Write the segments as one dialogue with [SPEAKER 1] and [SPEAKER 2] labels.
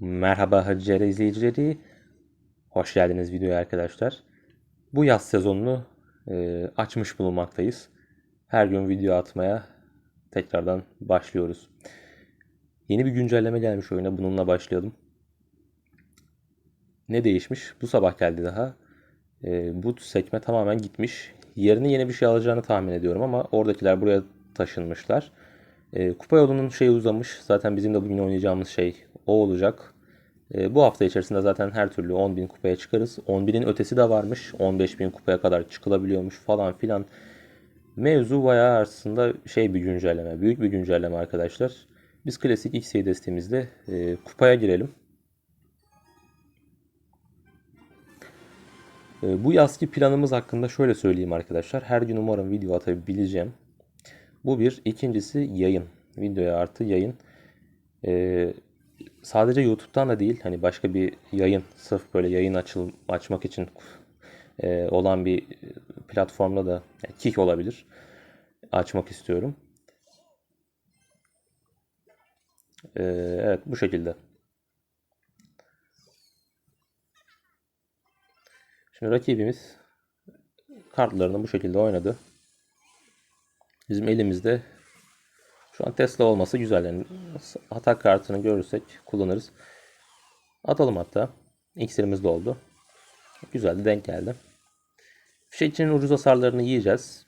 [SPEAKER 1] Merhaba Hacıere izleyicileri. Hoş geldiniz videoya arkadaşlar. Bu yaz sezonunu e, açmış bulunmaktayız. Her gün video atmaya tekrardan başlıyoruz. Yeni bir güncelleme gelmiş oyuna. Bununla başlayalım. Ne değişmiş? Bu sabah geldi daha. E, bu sekme tamamen gitmiş. Yerine yeni bir şey alacağını tahmin ediyorum ama oradakiler buraya taşınmışlar. E, kupa yolunun şeyi uzamış. Zaten bizim de bugün oynayacağımız şey o olacak. E, bu hafta içerisinde zaten her türlü 10.000 kupaya çıkarız. 10.000'in ötesi de varmış. 15.000 kupaya kadar çıkılabiliyormuş falan filan. Mevzu bayağı aslında şey bir güncelleme. Büyük bir güncelleme arkadaşlar. Biz klasik XY destemizde e, kupaya girelim. E, bu yazki planımız hakkında şöyle söyleyeyim arkadaşlar. Her gün umarım video atabileceğim. Bu bir. İkincisi yayın. Videoya artı yayın. Ee, sadece YouTube'dan da değil hani başka bir yayın sırf böyle yayın açıl açmak için e, olan bir platformda da yani Kik olabilir açmak istiyorum. Ee, evet bu şekilde. Şimdi rakibimiz kartlarını bu şekilde oynadı. Bizim elimizde şu an Tesla olması güzel. Yani atak kartını görürsek kullanırız. Atalım hatta. İksirimiz de oldu. Güzel de denk geldi. Fişekçinin ucuz hasarlarını yiyeceğiz.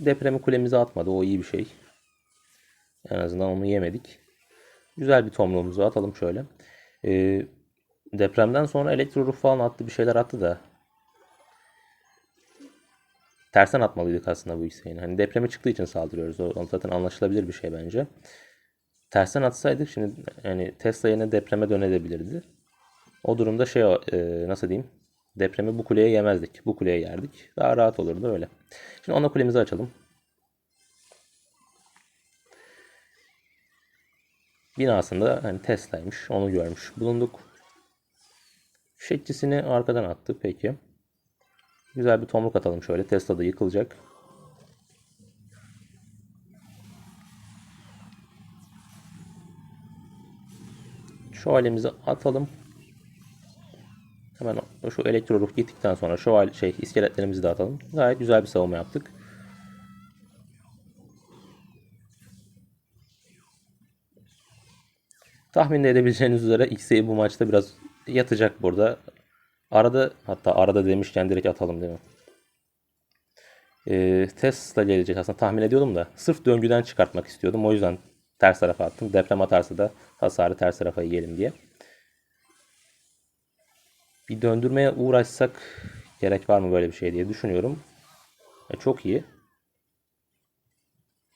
[SPEAKER 1] Depremi kulemize atmadı. O iyi bir şey. En azından onu yemedik. Güzel bir tomruğumuzu atalım şöyle. Ee, depremden sonra elektro falan attı. Bir şeyler attı da. Tersten atmalıydık aslında bu X'ini. Hani depreme çıktığı için saldırıyoruz. O zaten anlaşılabilir bir şey bence. Tersten atsaydık şimdi yani Tesla yerine depreme dönebilirdi. O durumda şey e, nasıl diyeyim? Depremi bu kuleye yemezdik. Bu kuleye yerdik. Daha rahat olurdu öyle. Şimdi ana kulemizi açalım. Binasında hani Tesla'ymış. Onu görmüş bulunduk. Fişekçisini arkadan attı. Peki. Güzel bir tomruk atalım şöyle. Tesla da yıkılacak. Şövalemizi atalım. Hemen şu elektro ruh gittikten sonra şövalye şey iskeletlerimizi de atalım. Gayet güzel bir savunma yaptık. Tahmin edebileceğiniz üzere XE bu maçta biraz yatacak burada. Arada hatta arada demişken direkt atalım değil mi? Ee, Tesla gelecek aslında tahmin ediyordum da sırf döngüden çıkartmak istiyordum. O yüzden ters tarafa attım. Deprem atarsa da hasarı ters tarafa yiyelim diye. Bir döndürmeye uğraşsak gerek var mı böyle bir şey diye düşünüyorum. E, çok iyi.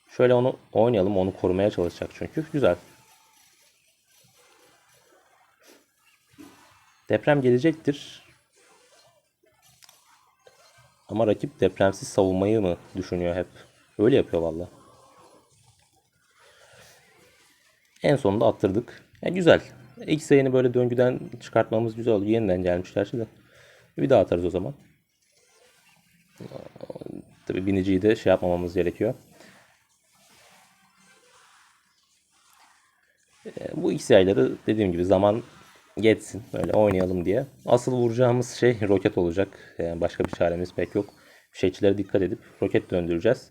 [SPEAKER 1] Şöyle onu oynayalım. Onu korumaya çalışacak çünkü. Güzel. Deprem gelecektir. Ama rakip depremsiz savunmayı mı düşünüyor hep? Öyle yapıyor valla. En sonunda attırdık. Yani güzel. İlk sayını böyle döngüden çıkartmamız güzel oldu. Yeniden gelmişler şimdi. Bir daha atarız o zaman. Tabi biniciyi de şey yapmamamız gerekiyor. Bu X yayları dediğim gibi zaman geçsin. Böyle oynayalım diye. Asıl vuracağımız şey roket olacak. Yani başka bir çaremiz pek yok. Şeyçilere dikkat edip roket döndüreceğiz.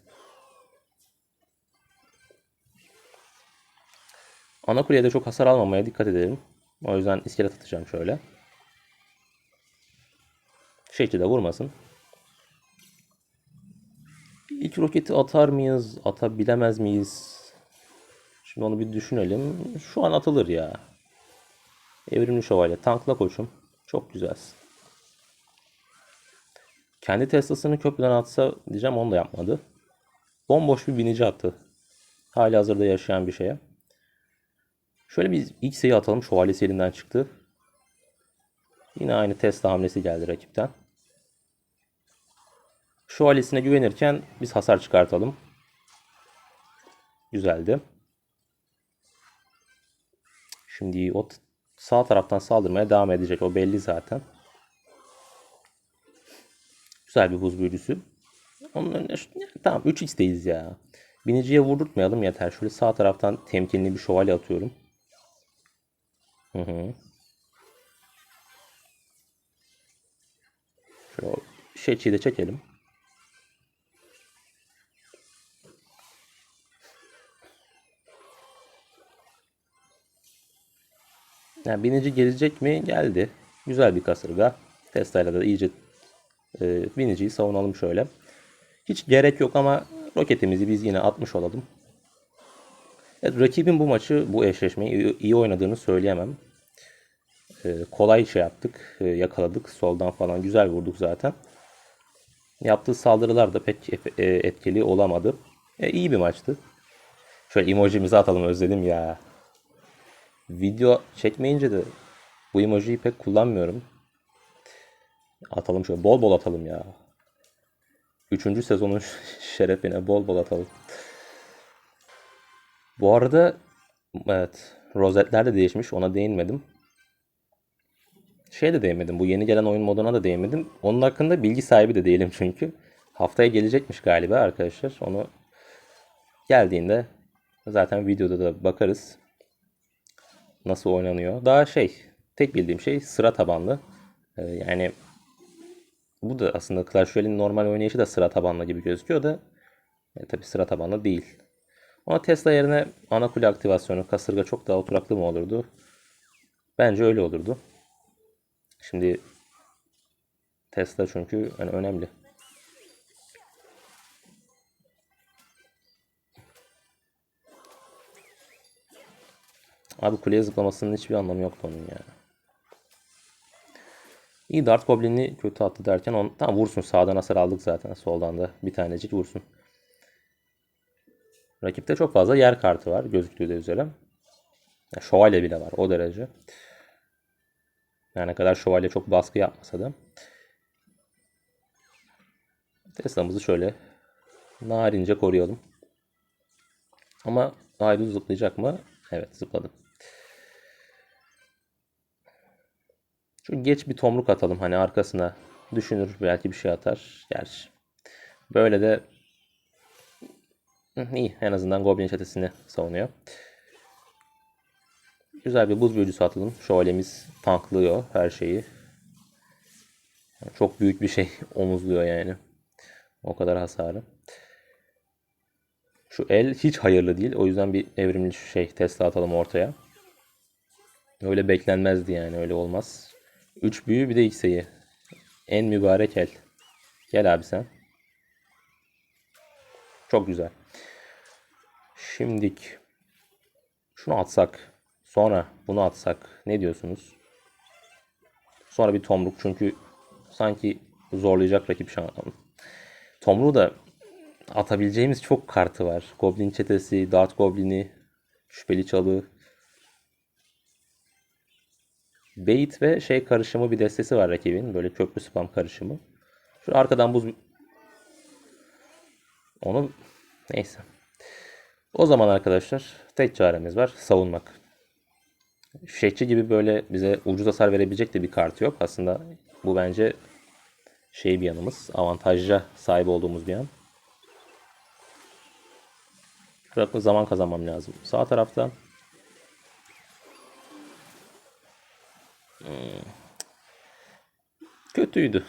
[SPEAKER 1] Ana kuleye de çok hasar almamaya dikkat edelim. O yüzden iskelet atacağım şöyle. Şeyçi de vurmasın. İlk roketi atar mıyız? Atabilemez miyiz? Şimdi onu bir düşünelim. Şu an atılır ya. Evrimli şövalye. Tankla koçum. Çok güzelsin. Kendi Tesla'sını köprüden atsa diyeceğim onu da yapmadı. Bomboş bir binici attı. Hali hazırda yaşayan bir şeye. Şöyle bir ilk sayı atalım. Şövalyesi elinden çıktı. Yine aynı Tesla hamlesi geldi rakipten. Şövalyesine güvenirken biz hasar çıkartalım. Güzeldi. Şimdi o sağ taraftan saldırmaya devam edecek. O belli zaten. Güzel bir buz büyücüsü. Onun önüne şu, ya, tamam 3x'deyiz ya. Biniciye vurdurtmayalım yeter. Şöyle sağ taraftan temkinli bir şövalye atıyorum. Hı hı. Şöyle o şey de çekelim. Yani binici gelecek mi? Geldi. Güzel bir kasırga. Tesla'yla da iyice e, biniciyi savunalım şöyle. Hiç gerek yok ama roketimizi biz yine atmış olalım. Evet, rakibin bu maçı, bu eşleşmeyi iyi, oynadığını söyleyemem. E, kolay şey yaptık, e, yakaladık. Soldan falan güzel vurduk zaten. Yaptığı saldırılar da pek e, etkili olamadı. E, iyi bir maçtı. Şöyle emojimizi atalım özledim ya. Video çekmeyince de bu emojiyi pek kullanmıyorum. Atalım şöyle bol bol atalım ya. Üçüncü sezonun şerefine bol bol atalım. Bu arada evet rozetler de değişmiş ona değinmedim. Şey de değinmedim bu yeni gelen oyun moduna da değinmedim. Onun hakkında bilgi sahibi de değilim çünkü. Haftaya gelecekmiş galiba arkadaşlar. Onu geldiğinde zaten videoda da bakarız nasıl oynanıyor. Daha şey, tek bildiğim şey sıra tabanlı. Ee, yani bu da aslında Clash Royale'in normal oynayışı da sıra tabanlı gibi gözüküyor da e, tabi sıra tabanlı değil. Ama Tesla yerine ana kule aktivasyonu, kasırga çok daha oturaklı mı olurdu? Bence öyle olurdu. Şimdi Tesla çünkü yani önemli. Abi kuleye zıplamasının hiçbir anlamı yoktu onun ya. İyi Dart Goblin'i kötü attı derken on, tamam vursun sağdan hasar aldık zaten soldan da bir tanecik vursun. Rakipte çok fazla yer kartı var gözüktüğü de üzere. Ya, şövalye bile var o derece. Yani ne kadar şövalye çok baskı yapmasa da. Tesla'mızı şöyle narince koruyalım. Ama Haydut zıplayacak mı? Evet zıpladı. Şu geç bir tomruk atalım hani arkasına düşünür belki bir şey atar. Gerçi böyle de iyi en azından Goblin çetesini savunuyor. Güzel bir buz büyücüsü atalım. Şövalyemiz tanklıyor her şeyi. çok büyük bir şey omuzluyor yani. O kadar hasarı. Şu el hiç hayırlı değil. O yüzden bir evrimli şey Tesla atalım ortaya. Öyle beklenmezdi yani öyle olmaz. 3 büyü bir de X'eyi. En mübarek el. Gel abi sen. Çok güzel. Şimdik şunu atsak sonra bunu atsak ne diyorsunuz? Sonra bir tomruk çünkü sanki zorlayacak rakip şu an. Tomruğu da atabileceğimiz çok kartı var. Goblin çetesi, Dart Goblin'i, Şüpheli Çalı. Bait ve şey karışımı bir destesi var rakibin. Böyle köprü spam karışımı. Şu arkadan buz... Onu... Neyse. O zaman arkadaşlar tek çaremiz var. Savunmak. Şehçi gibi böyle bize ucuz hasar verebilecek de bir kart yok. Aslında bu bence şey bir yanımız. Avantajlı sahip olduğumuz bir yan. Zaman kazanmam lazım. Sağ taraftan kötüydü.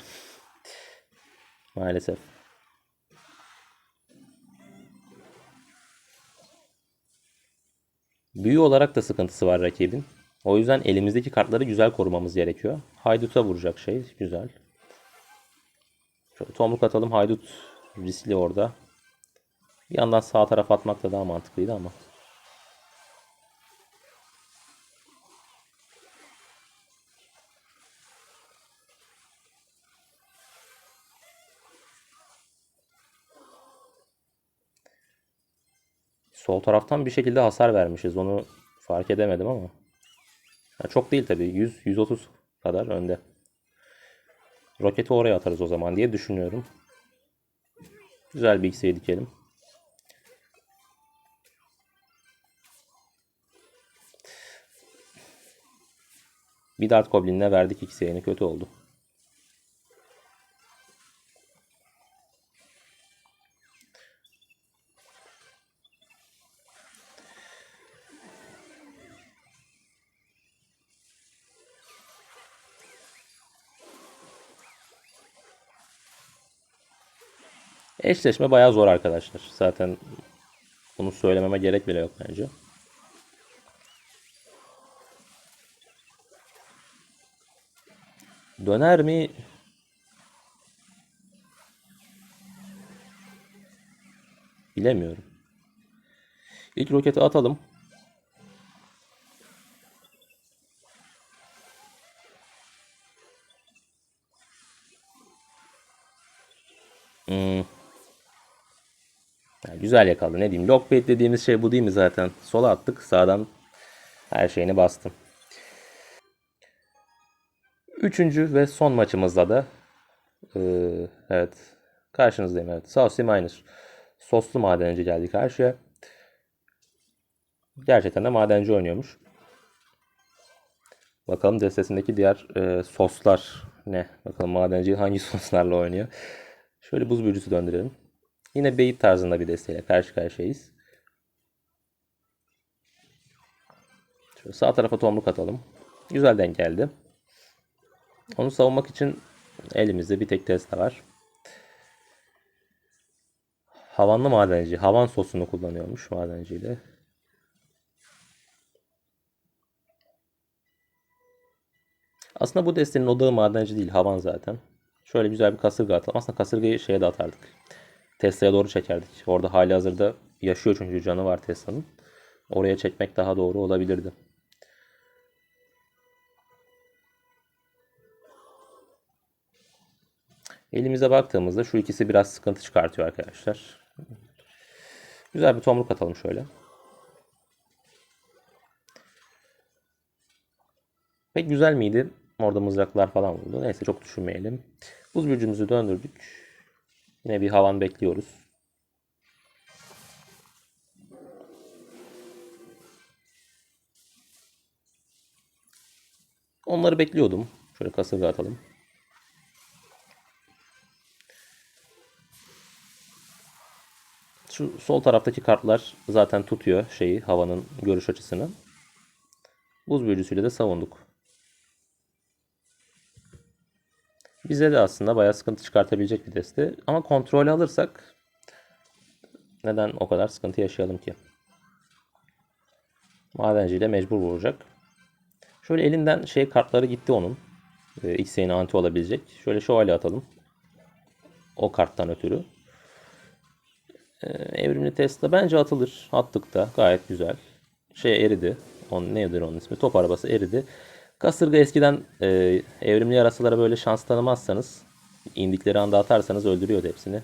[SPEAKER 1] Maalesef. Büyü olarak da sıkıntısı var rakibin. O yüzden elimizdeki kartları güzel korumamız gerekiyor. Haydut'a vuracak şey. Güzel. Şöyle tomruk atalım. Haydut riskli orada. Bir yandan sağ tarafa atmak da daha mantıklıydı ama. Sol taraftan bir şekilde hasar vermişiz. Onu fark edemedim ama. Yani çok değil tabii. 100-130 kadar önde. Roketi oraya atarız o zaman diye düşünüyorum. Güzel bir X'e dikelim. Bir Dart Goblin'ine verdik X'e yeni kötü oldu. Eşleşme bayağı zor arkadaşlar. Zaten bunu söylememe gerek bile yok bence. Döner mi? Bilemiyorum. İlk roketi atalım. Hmm. Ya güzel yakaladı. Ne diyeyim? Lockbait dediğimiz şey bu değil mi zaten? Sola attık. Sağdan her şeyini bastım. Üçüncü ve son maçımızda da eee, evet karşınızdayım evet. Saucy Miner. Soslu madenci geldi karşıya. Gerçekten de madenci oynuyormuş. Bakalım destesindeki diğer eee, soslar ne? Bakalım madenci hangi soslarla oynuyor. Şöyle buz büyücüsü döndürelim. Yine beyit tarzında bir desteğiyle karşı karşıyayız. Şöyle sağ tarafa tomruk atalım. Güzel denk geldi. Onu savunmak için elimizde bir tek Tesla var. Havanlı madenci. Havan sosunu kullanıyormuş madenciyle. Aslında bu destenin odağı madenci değil. Havan zaten. Şöyle güzel bir kasırga atalım. Aslında kasırgayı şeye de atardık. Tesla'ya doğru çekerdik. Orada hali hazırda yaşıyor çünkü canı var Tesla'nın. Oraya çekmek daha doğru olabilirdi. Elimize baktığımızda şu ikisi biraz sıkıntı çıkartıyor arkadaşlar. Güzel bir tomruk atalım şöyle. Pek güzel miydi? Orada mızraklar falan vurdu. Neyse çok düşünmeyelim. Buz büyücümüzü döndürdük. Yine bir havan bekliyoruz. Onları bekliyordum. Şöyle kasırga atalım. Şu sol taraftaki kartlar zaten tutuyor şeyi, havanın görüş açısını. Buz büyücüsüyle de savunduk. Bize de aslında bayağı sıkıntı çıkartabilecek bir deste. Ama kontrol alırsak neden o kadar sıkıntı yaşayalım ki? Madenciyle mecbur vuracak. Şöyle elinden şey kartları gitti onun. Ee, X'e anti olabilecek. Şöyle şövalye atalım. O karttan ötürü. Ee, evrimli Tesla bence atılır. Attık da gayet güzel. Şey eridi. On, nedir onun ismi? Top arabası eridi. Kasırga eskiden e, evrimli yarasalara böyle şans tanımazsanız indikleri anda atarsanız öldürüyordu hepsini.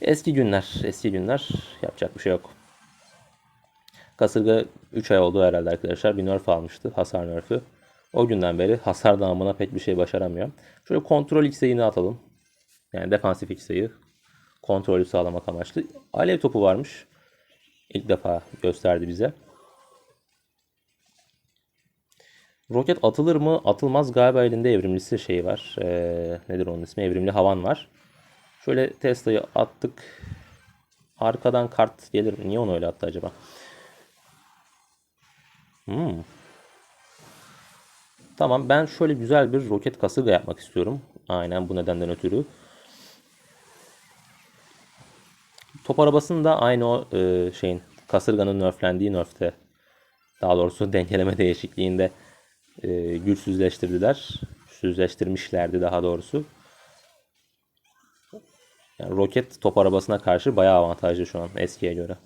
[SPEAKER 1] Eski günler, eski günler yapacak bir şey yok. Kasırga 3 ay oldu herhalde arkadaşlar. Bir nerf almıştı. Hasar nerfü. O günden beri hasar damına pek bir şey başaramıyor. Şöyle kontrol X'e atalım. Yani defansif X'e'yi kontrolü sağlamak amaçlı. Alev topu varmış. İlk defa gösterdi bize. Roket atılır mı? Atılmaz galiba elinde evrimlisi şey var. Ee, nedir onun ismi? Evrimli havan var. Şöyle Tesla'yı attık. Arkadan kart gelir? Niye onu öyle attı acaba? Hmm. Tamam ben şöyle güzel bir roket kasırga yapmak istiyorum. Aynen bu nedenden ötürü. Top arabasını da aynı o e, şeyin kasırganın nerflendiği nerfte daha doğrusu dengeleme değişikliğinde e, güçsüzleştirdiler. Güçsüzleştirmişlerdi daha doğrusu. Yani roket top arabasına karşı bayağı avantajlı şu an eskiye göre.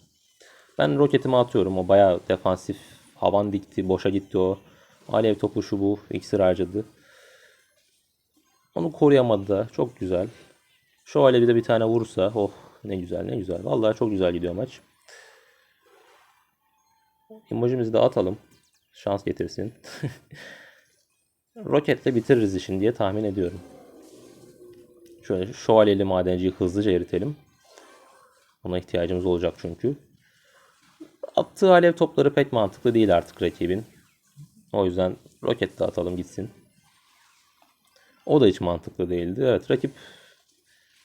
[SPEAKER 1] Ben roketimi atıyorum. O bayağı defansif. Havan dikti. Boşa gitti o. Alev topu şu bu. iksir harcadı. Onu koruyamadı da. Çok güzel. Şu alevi de bir tane vurursa. Oh ne güzel ne güzel. Vallahi çok güzel gidiyor maç. Emojimizi de atalım. Şans getirsin. Roketle bitiririz işin diye tahmin ediyorum. Şöyle şövalyeli madenciyi hızlıca eritelim. Ona ihtiyacımız olacak çünkü. Attığı alev topları pek mantıklı değil artık rakibin. O yüzden roket de atalım gitsin. O da hiç mantıklı değildi. Evet rakip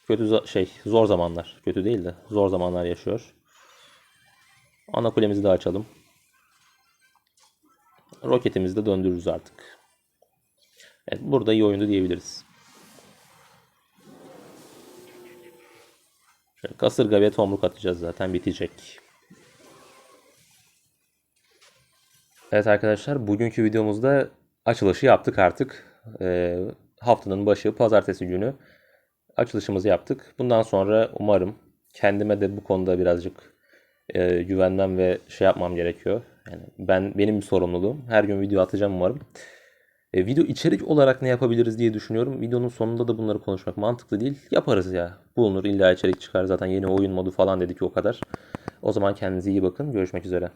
[SPEAKER 1] kötü şey zor zamanlar. Kötü değil de zor zamanlar yaşıyor. Ana kulemizi de açalım. Roketimizi de döndürürüz artık. Evet burada iyi oyundu diyebiliriz. Şöyle kasırga ve tomruk atacağız zaten bitecek. Evet arkadaşlar bugünkü videomuzda açılışı yaptık artık. Ee, haftanın başı pazartesi günü açılışımızı yaptık. Bundan sonra umarım kendime de bu konuda birazcık e, güvenmem ve şey yapmam gerekiyor. Yani ben benim sorumluluğum. Her gün video atacağım umarım. E, video içerik olarak ne yapabiliriz diye düşünüyorum. Videonun sonunda da bunları konuşmak mantıklı değil. Yaparız ya. Bulunur illa içerik çıkar zaten yeni oyun modu falan dedik o kadar. O zaman kendinize iyi bakın. Görüşmek üzere.